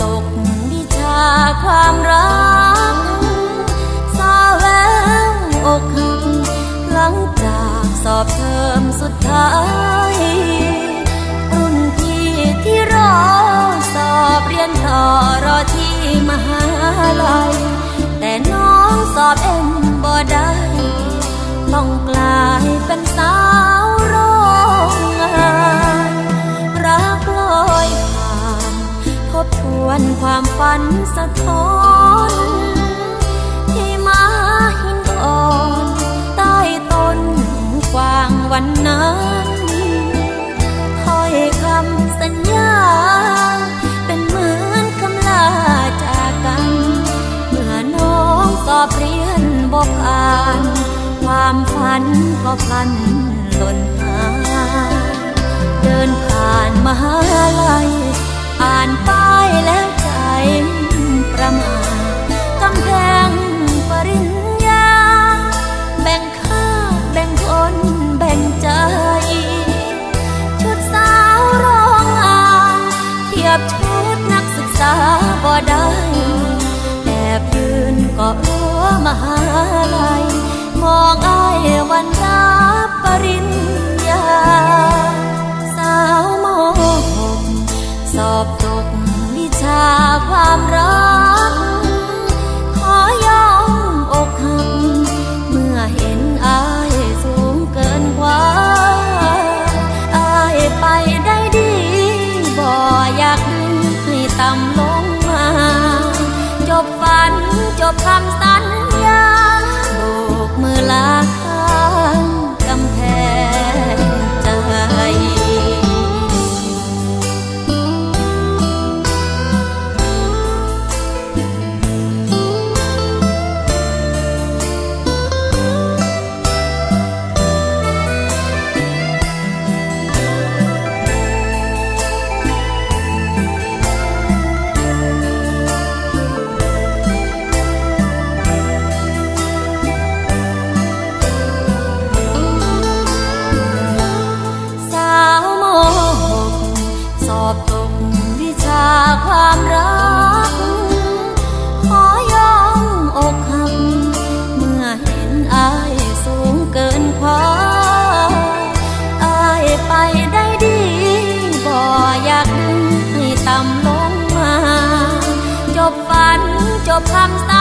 ตกวิชาความรักสาแล้วอกหักหลังจากสอบเทอมสุดท้ายรุ่นพี่ที่รอสอบเรียนต่อรอที่มหาลัยแต่น้องสอบเอ็มบ่ได้ต้องกลา บทวนความฝันสะท้อนที่มาหินอ่อนใต้ต้นกวางวันนั้นถ้อยคำสัญญา เป็นเหมือนคำลาจากกัน เมื่อน้องสอบเรียนบกอ่าน ความฝันก็พลันหล่นหายเดินผ่านมหาลัย แอบชุดนักศึกษาบ่ได้แอบยืนเกาะรั้วมหาลัยมองอ้ายวันรับปริญญา สาวมหกสอบตกวิชาความรัก ต่ำลงมา จบฝันจบคำสัญ อบตกวิชาความรัก ขอยอมอกหัก เมื่อเห็นอายสูงเกินพออายไปได้ดีบ่อยากดึงให้ต่ำลงมา จบฝันจบคำ